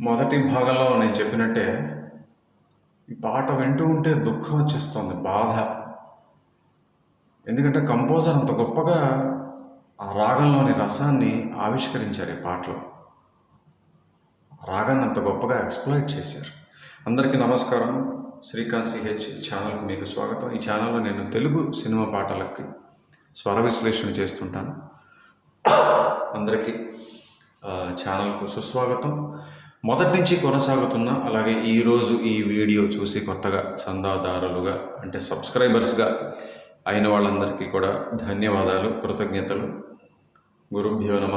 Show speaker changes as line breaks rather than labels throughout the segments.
మొదటి భాగంలో నేను చెప్పినట్టే ఈ పాట వింటూ ఉంటే దుఃఖం వచ్చేస్తుంది బాధ. ఎందుకంటే కంపోజర్ అంత గొప్పగా ఆ రాగంలోని రసాన్ని ఆవిష్కరించారు ఈ పాటలో. రాగాన్ని అంత గొప్పగా ఎక్స్ప్లోయిట్ చేశారు. అందరికీ నమస్కారం. శ్రీకాంత్ సిహెచ్ ఛానల్కు మీకు స్వాగతం. ఈ ఛానల్లో నేను తెలుగు సినిమా పాటలకి స్వర విశ్లేషణ చేస్తుంటాను. అందరికీ ఛానల్కు సుస్వాగతం. మొదటి నుంచి కొనసాగుతున్న అలాగే ఈరోజు ఈ వీడియో చూసి కొత్తగా చందాదారులుగా అంటే సబ్స్క్రైబర్స్గా అయిన వాళ్ళందరికీ కూడా ధన్యవాదాలు కృతజ్ఞతలు. గురుభ్యో నమ.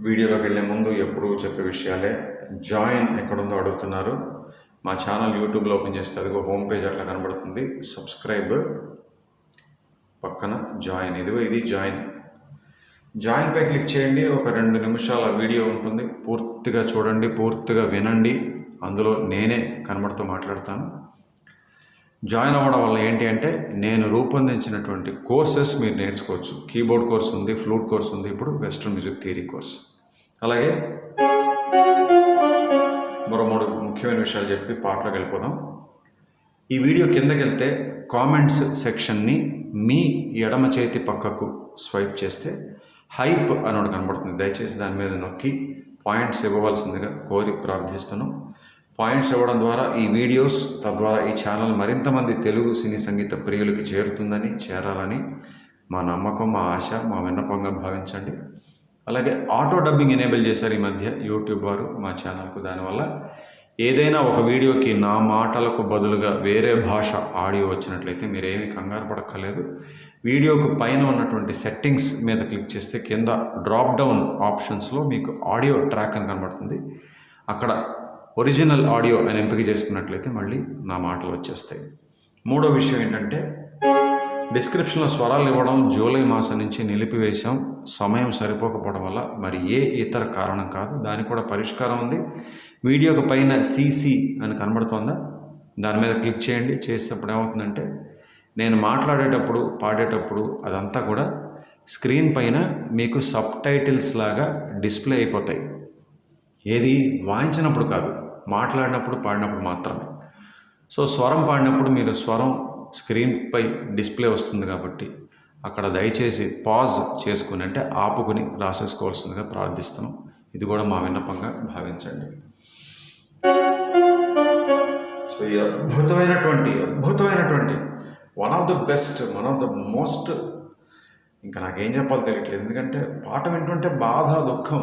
వీడియోలోకి వెళ్ళే ముందు ఎప్పుడూ చెప్పే విషయాలే. జాయిన్ ఎక్కడుందో అడుగుతున్నారు. మా ఛానల్ యూట్యూబ్లో ఓపెన్ చేస్తే అదిగో హోమ్ పేజ్ అట్లా కనబడుతుంది. సబ్స్క్రైబ్ పక్కన జాయిన్. ఇదిగో ఇది జాయిన్. జాయిన్ క్లిక్ చేయండి. ఒక రెండు నిమిషాల వీడియో ఉంటుంది. పూర్తిగా చూడండి పూర్తిగా వినండి. అందులో నేనే కనబడుతూ మాట్లాడతాను. జాయిన్ అవ్వడం వల్ల ఏంటి అంటే నేను రూపొందించినటువంటి కోర్సెస్ మీరు నేర్చుకోవచ్చు. కీబోర్డ్ కోర్స్ ఉంది ఫ్లూట్ కోర్స్ ఉంది ఇప్పుడు వెస్ట్రన్ మ్యూజిక్ థియరీ కోర్స్. అలాగే మరో మూడు ముఖ్యమైన విషయాలు చెప్పి పాటలోకి వెళ్ళిపోదాం. ఈ వీడియో కిందకి వెళ్తే కామెంట్స్ సెక్షన్ని మీ ఎడమ చేతి పక్కకు స్వైప్ చేస్తే హైప్ అని ఒకటి కనబడుతుంది. దయచేసి దాని మీద నొక్కి పాయింట్స్ ఇవ్వవలసిందిగా కోరి ప్రార్థిస్తున్నాం. పాయింట్స్ ఇవ్వడం ద్వారా ఈ వీడియోస్ తద్వారా ఈ ఛానల్ మరింత మంది తెలుగు సినీ సంగీత ప్రియులకి చేరుతుందని చేరాలని మా నమ్మకం మా ఆశ మా విన్నపంగా భావించండి. అలాగే ఆటో డబ్బింగ్ ఎనేబుల్ చేశారు ఈ మధ్య యూట్యూబ్ వారు మా ఛానల్కు. దానివల్ల ఏదైనా ఒక వీడియోకి నా మాటలకు బదులుగా వేరే భాష ఆడియో వచ్చినట్లయితే మీరేమీ కంగారు పడక్కర్లేదు. వీడియోకు పైన ఉన్నటువంటి సెట్టింగ్స్ మీద క్లిక్ చేస్తే కింద డ్రాప్ డౌన్ ఆప్షన్స్లో మీకు ఆడియో ట్రాక్ అని కనబడుతుంది. అక్కడ ఒరిజినల్ ఆడియో అని ఎంపిక చేసుకున్నట్లయితే మళ్ళీ నా మాటలు వచ్చేస్తాయి. మూడో విషయం ఏంటంటే డిస్క్రిప్షన్లో స్వరాలు ఇవ్వడం జూలై మాసం నుంచి నిలిపివేశాం సమయం సరిపోకపోవడం వల్ల మరి ఏ ఇతర కారణం కాదు. దానికి కూడా పరిష్కారం ఉంది. వీడియోకి పైన సీసీ అని కనబడుతోందా? దాని మీద క్లిక్ చేయండి. చేసేటప్పుడు ఏమవుతుందంటే నేను మాట్లాడేటప్పుడు పాడేటప్పుడు అదంతా కూడా స్క్రీన్ పైన మీకు సబ్ టైటిల్స్ లాగా డిస్ప్లే అయిపోతాయి. ఏది వాయించినప్పుడు కాదు మాట్లాడినప్పుడు పాడినప్పుడు మాత్రమే. సో స్వరం పాడినప్పుడు మీరు స్వరం స్క్రీన్పై డిస్ప్లే వస్తుంది కాబట్టి అక్కడ దయచేసి పాజ్ చేసుకుని అంటే ఆపుకుని రాసేసుకోవాల్సిందిగా ప్రార్థిస్తున్నాం. ఇది కూడా మా విన్నపంగా భావించండి. సో ఈ అద్భుతమైనటువంటి అద్భుతమైనటువంటి one of the best one of the most ఇంకా నాకేం చెప్పాలో తెలియట్లేదు. ఎందుకంటే పాట వింటుంటే బాధ దుఃఖం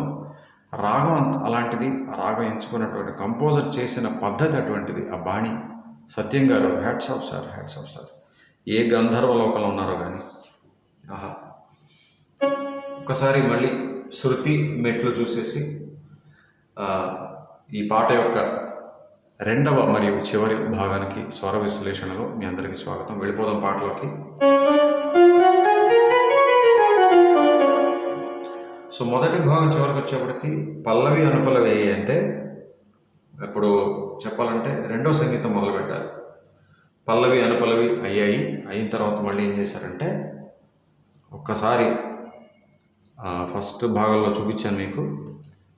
రాగం అంత అలాంటిది ఆ రాగం ఎంచుకున్నటువంటి కంపోజర్ చేసిన పద్ధతి అటువంటిది ఆ బాణి. సత్యం గారు hats off sir hats off sir ఏ గంధర్వ లోకంలో ఉన్నారో కానీ ఆహా. ఒకసారి మళ్ళీ శృతి మెట్లు చూసేసి ఈ పాట యొక్క రెండవ మరియు చివరి భాగానికి స్వర విశ్లేషణలో మీ అందరికీ స్వాగతం. వెళ్ళిపోదాం పాటలోకి. సో మొదటి భాగం చివరికి వచ్చేప్పటికి పల్లవి అనుపల్లవి అంటే ఇప్పుడు చెప్పాలంటే రెండో సంగీతం మొదలు పెట్టాలి. పల్లవి అనుపల్లవి అయ్యాయి. అయిన తర్వాత మళ్ళీ ఏం చేశారంటే ఒక్కసారి ఫస్ట్ భాగంలో చూపించాను మీకు.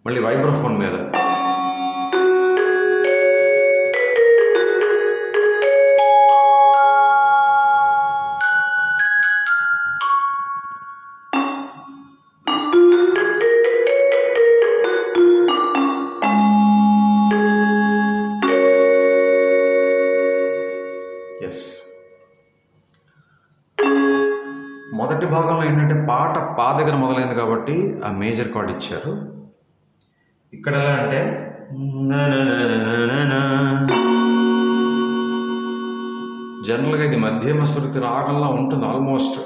మళ్ళీ వైబ్రోఫోన్ మీద మేజర్ కార్డ్ ఇచ్చారు. ఇక్కడ ఎలా అంటే జనరల్గా ఇది మధ్యమ శృతి రాగంలా ఉంటుంది ఆల్మోస్ట్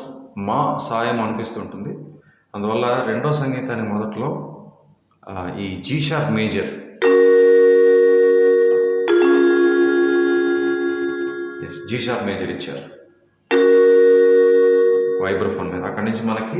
మా సాయం అనిపిస్తుంటుంది అందువల్ల రెండో సంగీతాన్ని మొదట్లో ఈ G sharp major yes G sharp major ఇచ్చారు. వైబ్రోఫోన్ మీద. అక్కడి నుంచి మనకి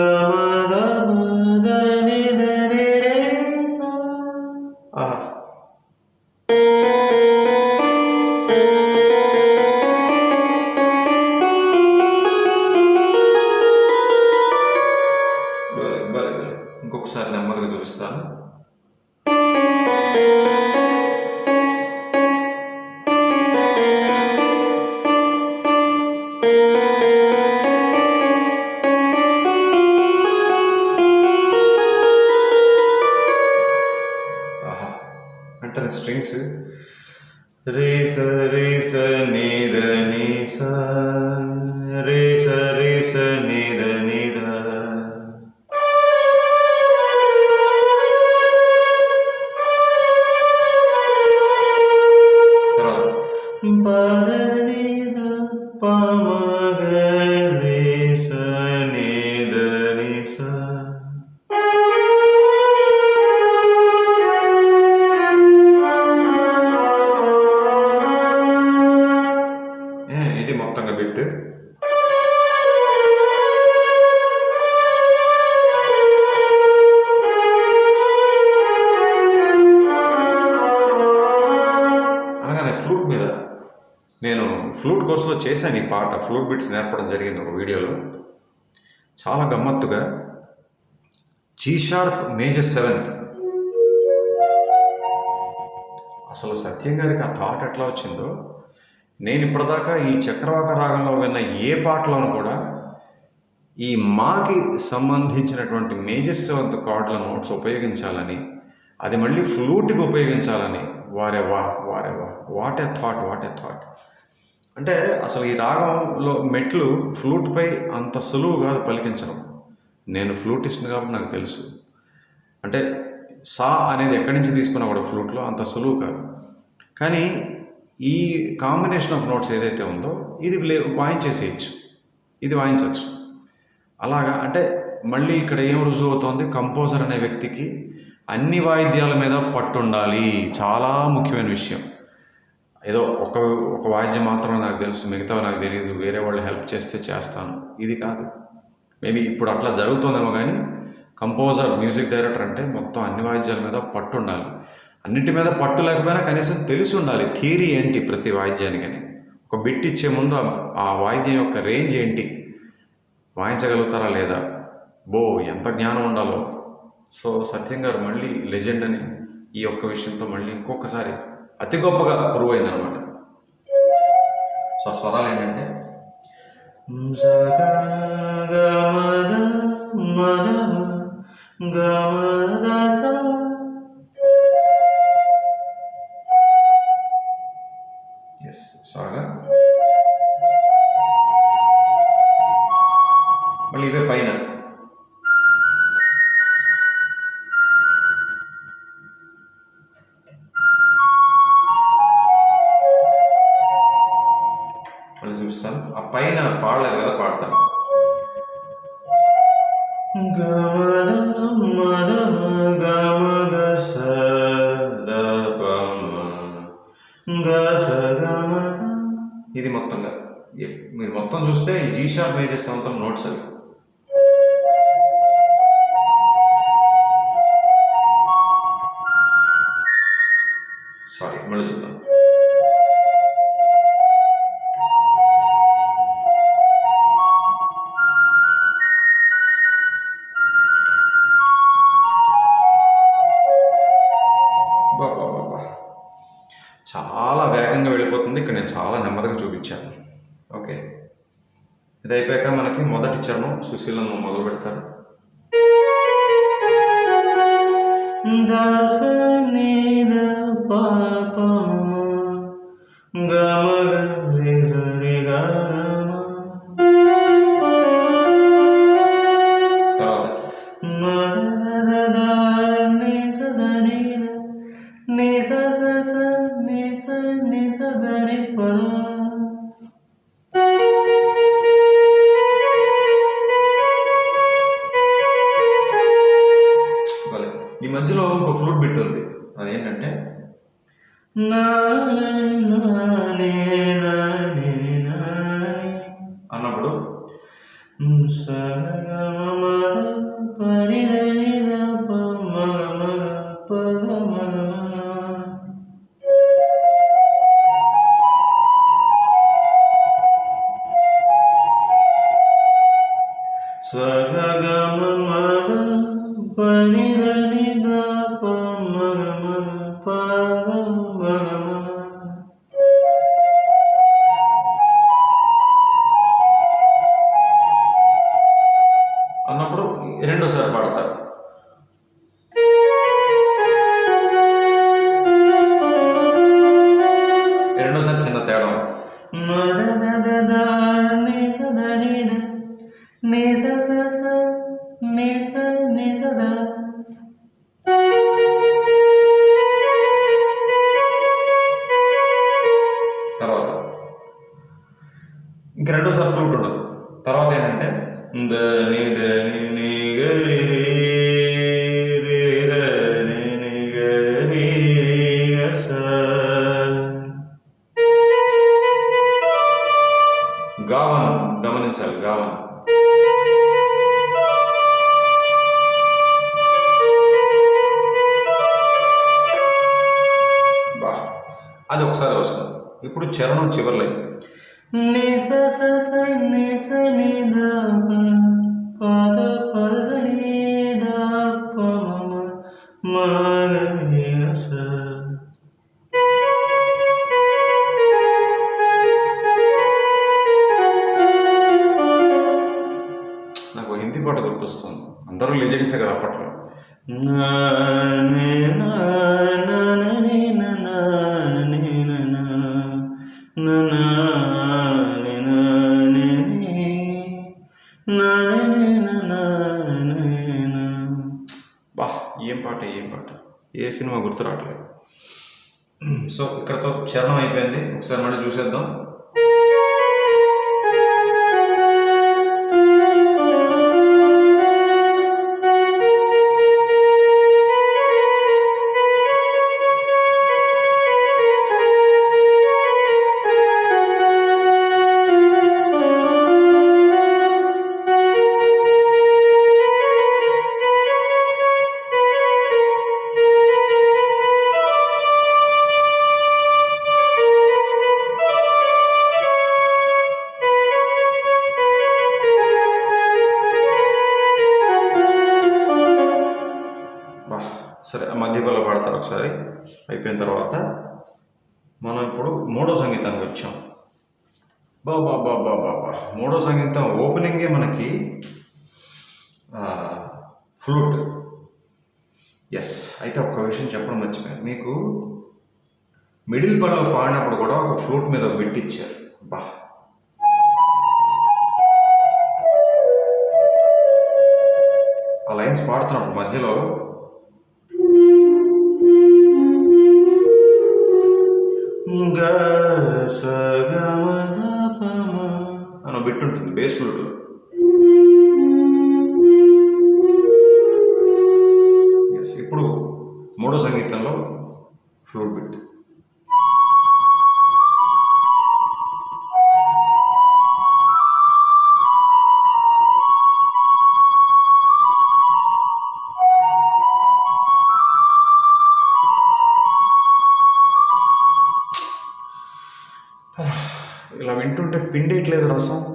అంటే స్ట్రింగ్స్ రే స రే స నేను ఫ్లూట్ కోర్సులో చేశాను ఈ పాట ఫ్లూట్ బిట్స్ నేర్పడం జరిగింది ఒక వీడియోలో. చాలా గమ్మత్తుగా జీ షార్ప్ మేజర్ సెవెంత్ అసలు సత్యం గారికి ఆ థాట్ ఎట్లా వచ్చిందో నేను ఇప్పటిదాకా ఈ చక్రవాక రాగంలో విన్న ఏ పాటలోనూ కూడా ఈ మాకి సంబంధించినటువంటి మేజర్ సెవెంత్ కార్డుల నోట్స్ ఉపయోగించాలని అది మళ్ళీ ఫ్లూట్కి ఉపయోగించాలని వారే వా వారే వా what a thought what a thought అంటే అసలు ఈ రాగంలో మెట్లు ఫ్లూట్పై అంత సులువుగా పలికించడం. నేను ఫ్లూటిస్ట్ని కాబట్టి నాకు తెలుసు. అంటే సా అనేది ఎక్కడి నుంచి తీసుకున్నా కూడా ఫ్లూట్లో అంత సులువు కాదు. కానీ ఈ కాంబినేషన్ ఆఫ్ నోట్స్ ఏదైతే ఉందో ఇది వాయించేసేయచ్చు ఇది వాయించవచ్చు అలాగా అంటే మళ్ళీ ఇక్కడ ఏం రుజువు అవుతోంది? కంపోజర్ అనే వ్యక్తికి అన్ని వాయిద్యాల మీద పట్టుండాలి. చాలా ముఖ్యమైన విషయం. ఏదో ఒక ఒక వాయిద్యం మాత్రమే నాకు తెలుసు మిగతా నాకు తెలియదు వేరే వాళ్ళు హెల్ప్ చేస్తే చేస్తాను. ఇది కాదు. మేబీ ఇప్పుడు అట్లా జరుగుతుందేమో కానీ కంపోజర్ మ్యూజిక్ డైరెక్టర్ అంటే మొత్తం అన్ని వాయిద్యాల మీద పట్టు ఉండాలి. అన్నిటి మీద పట్టు లేకపోయినా కనీసం తెలిసి ఉండాలి థియరీ ఏంటి ప్రతి వాయిద్యానికి అని. ఒక బిట్ ఇచ్చే ముందు ఆ- ఆ వాయిద్యం యొక్క రేంజ్ ఏంటి? వాయించగలుగుతారా లేదా? బో ఎంత జ్ఞానం ఉండాలో. సో సత్యం గారు మళ్ళీ లెజెండ్ అని ఈ ఒక్క విషయంతో మళ్ళీ ఇంకొకసారి అతి గొప్పగా ప్రూవ్ అయిందనమాట సో ఆ స్వరాలు ఏంటంటే ఎస్ మొత్తం చూస్తే ఈ G sharp major seventh notes అవి. ఇది అయిపోయాక మనకి మొదటి చరణం సుశీలను మొదలు పెడతారు. దాస موسى ni sa sa sa ni sa ni sa da అది ఒకసారి వస్తుంది ఇప్పుడు చరణం చివరిలో. లైన్ నిస పద పద సినిమా గుర్తు రావట్లేదు. సో ఇక్కడతో చరణం అయిపోయింది. ఒకసారి మళ్ళీ చూసేద్దాం. సరే ఆ బల పాడతారు ఒకసారి. అయిపోయిన తర్వాత మనం ఇప్పుడు మూడో సంగీతానికి వచ్చాం. బా బా బా బా బా బా. మూడో సంగీతం ఓపెనింగే మనకి ఫ్లూట్. ఎస్ అయితే ఒక విషయం చెప్పడం మర్చిపోయాను. మీకు మిడిల్ పనిలో పాడినప్పుడు కూడా ఒక ఫ్లూట్ మీద ఒక బిట్ ఇచ్చారు. బా. ఆ లైన్స్ పాడుతున్నాడు మధ్యలో గ స గ మ గ ప మ అని బిట్ ఉంటుంది బేస్ ఫ్లూట్ ఎస్ ఇప్పుడు మూడో సంగీతంలో ఫ్లూట్ బిట్ வீட்டில் இது ரசம்?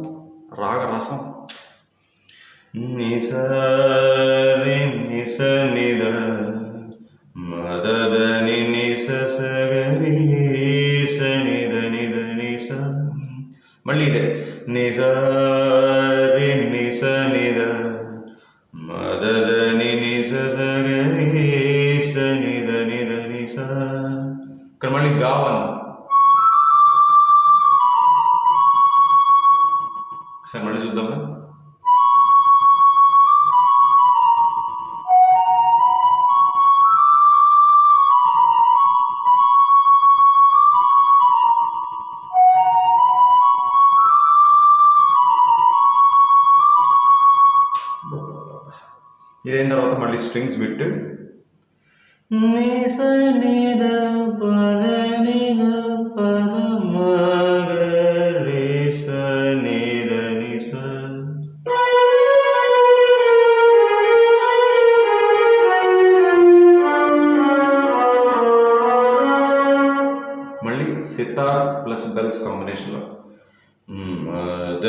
మద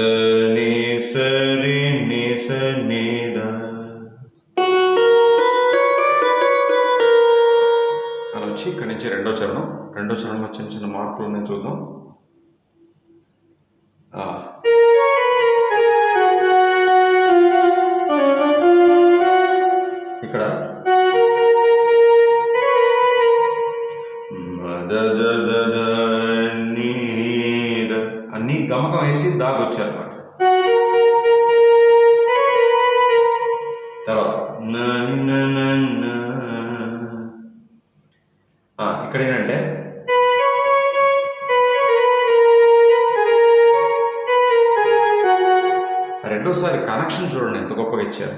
ని స నీ ద అలా వచ్చి ఇక్కడి నుంచి రెండో చరణం. రెండో చరణంలో చిన్న చిన్న మార్పులు ఉన్నాయి చూద్దాం. గమకం వేసి దాగొచ్చారు అనమాట తర్వాత ఆ, ఇక్కడ ఏంటంటే రెండోసారి కనెక్షన్ చూడండి ఎంత గొప్పగా ఇచ్చారు.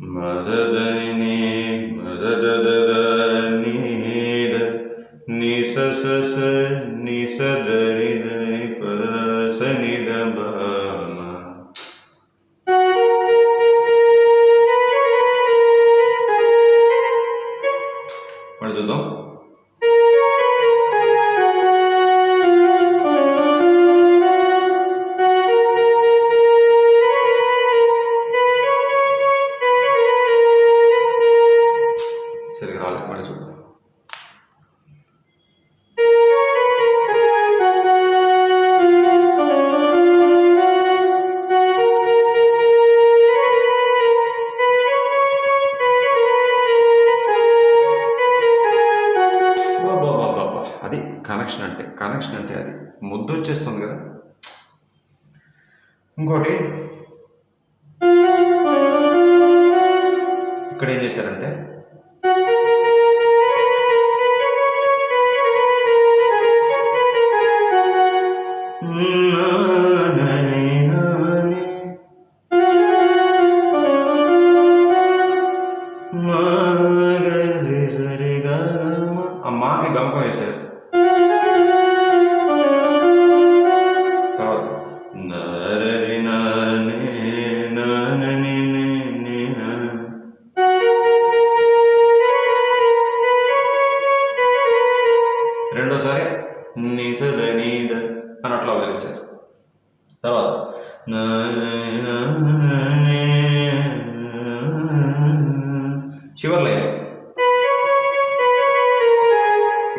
మదదని మదదద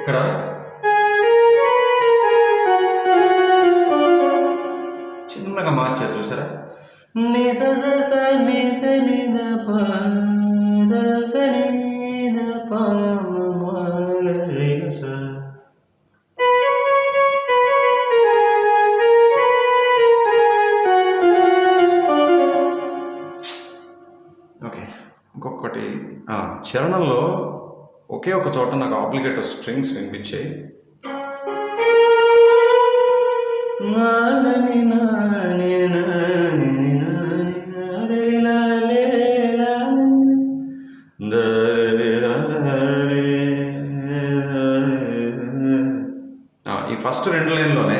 ఇక్కడ ఒకే ఒక చోట నాకు ఆబ్లిగేటివ్ స్ట్రింగ్స్ వినిపించాయి ఈ ఫస్ట్ రెండు లైన్లోనే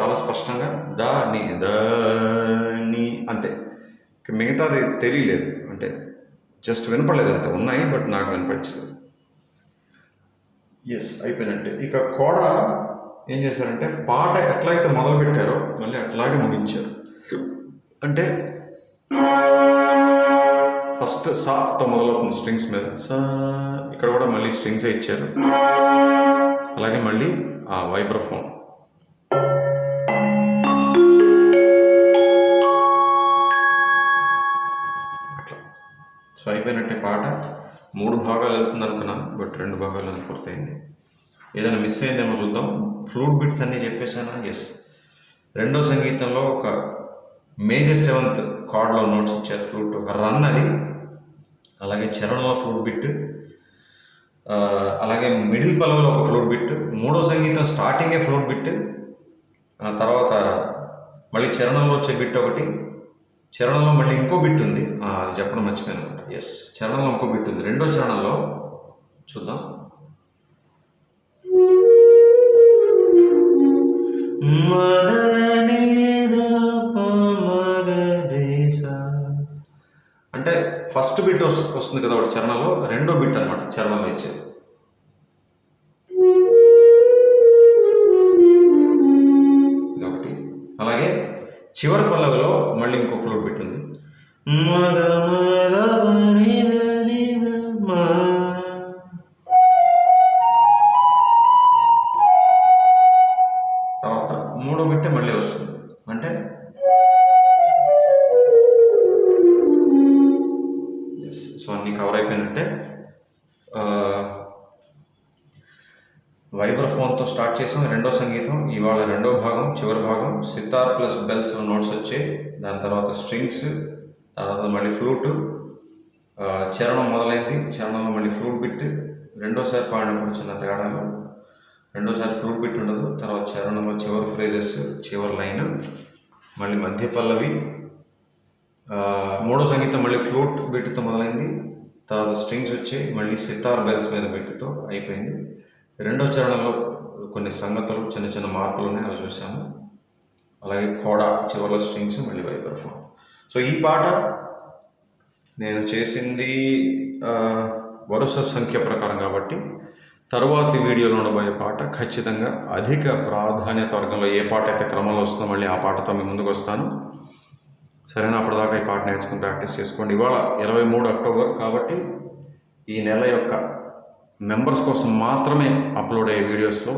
చాలా స్పష్టంగా దా ని దా ని అంతే. మిగతాది తెలియలేదు. జస్ట్ వినపడలేదు అంత. ఉన్నాయి బట్ నాకు వినపడలేదు ఎస్ అయిపోయినట్టే. ఇక కోడ ఏం చేశారంటే పాట ఎట్లయితే మొదలు పెట్టారో మళ్ళీ అట్లాగే ముగించారు. అంటే ఫస్ట్ సాతో మొదలవుతుంది స్ట్రింగ్స్ మీద. సా ఇక్కడ కూడా మళ్ళీ స్ట్రింగ్సే ఇచ్చారు. అలాగే మళ్ళీ ఆ వైబ్రోఫోన్. అయిపోయినట్టే పాట మూడు భాగాలు వెళ్తుంది అనుకున్నాను బట్ రెండు భాగాలు అని పూర్తయింది. ఏదైనా మిస్ అయిందేమో చూద్దాం. ఫ్లూట్ బిట్స్ అన్నీ చెప్పేశానా? ఎస్ రెండో సంగీతంలో ఒక మేజర్ సెవెంత్ కార్డ్లో నోట్స్ ఇచ్చారు ఫ్లూట్ ఒక రన్ అది. అలాగే చరణంలో ఫ్లూట్ బిట్ అలాగే మిడిల్ పలవలో ఒక ఫ్లూట్ బిట్ మూడో సంగీతం స్టార్టింగే ఫ్లూట్ బిట్ ఆ తర్వాత మళ్ళీ చరణంలో వచ్చే బిట్ ఒకటి. చరణంలో మళ్ళీ ఇంకో బిట్ ఉంది. అది చెప్పడం మర్చిపోయాను అనమాట. ఎస్ చరణంలో ఇంకో బిట్ ఉంది. రెండో చరణంలో చూద్దాం. అంటే ఫస్ట్ బిట్ వస్తుంది కదా ఒకటి చరణంలో రెండో బిట్ అనమాట చరణంలో ఇచ్చేది. ఒకటి. అలాగే చివరి మళ్ళీ ఇంకో ఫ్లోర్ పెట్టింది. మగ భాగం చివరి భాగం. సితార్ ప్లస్ బెల్స్ నోట్స్ వచ్చాయి. దాని తర్వాత స్ట్రింగ్స్ తర్వాత మళ్ళీ ఫ్లూట్. చరణం మొదలైంది. చరణంలో మళ్ళీ ఫ్లూట్ బిట్. రెండోసారి పాడినప్పుడు చిన్న తేడాలు. రెండోసారి ఫ్లూట్ బిట్ ఉండదు. తర్వాత చరణంలో చివరి ఫ్రేజెస్ చివరి లైన్ మళ్ళీ మధ్య పల్లవి. మూడో సంగీతం మళ్ళీ ఫ్లూట్ బిట్తో మొదలైంది. తర్వాత స్ట్రింగ్స్ వచ్చి మళ్ళీ సితార్ బెల్స్ మీద బిట్తో అయిపోయింది. రెండో చరణంలో కొన్ని సంగతులు చిన్న చిన్న మార్పులు ఉన్నాయి అవి చూసాము అలాగే కోడా చివరిలో స్ట్రింగ్స్ మళ్ళీ వైబ్రఫోన్ సో ఈ పాట నేను చేసింది వరుస సంఖ్య ప్రకారం కాబట్టి తరువాతి వీడియోలో ఉండబోయే పాట ఖచ్చితంగా అధిక ప్రాధాన్యత వర్గంలో ఏ పాట అయితే క్రమంలో వస్తుందో మళ్ళీ ఆ పాటతో మీ ముందుకు వస్తాను. సరేనా? అప్పటిదాకా ఈ పాట నేర్చుకుని ప్రాక్టీస్ చేసుకోండి. ఇవాళ ఇరవై మూడు అక్టోబర్ కాబట్టి ఈ నెల యొక్క మెంబర్స్ కోసం మాత్రమే అప్లోడ్ అయ్యే వీడియోస్లో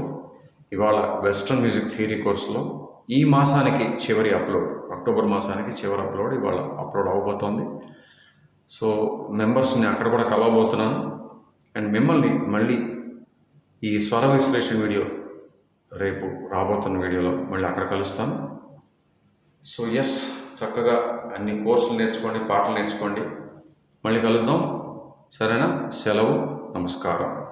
ఇవాళ వెస్ట్రన్ మ్యూజిక్ థియరీ కోర్సులో ఈ మాసానికి చివరి అప్లోడ్ అక్టోబర్ మాసానికి చివరి అప్లోడ్ ఇవాళ అప్లోడ్ అవ్వబోతోంది సో మెంబర్స్ని అక్కడ కూడా కలవబోతున్నాను. అండ్ మిమ్మల్ని మళ్ళీ ఈ స్వర విశ్లేషణ వీడియో రేపు రాబోతున్న వీడియోలో మళ్ళీ అక్కడ కలుస్తాను. సో ఎస్ చక్కగా అన్ని కోర్సులు నేర్చుకోండి పాటలు నేర్చుకోండి. మళ్ళీ కలుద్దాం. సరేనా? సెలవు. నమస్కారం.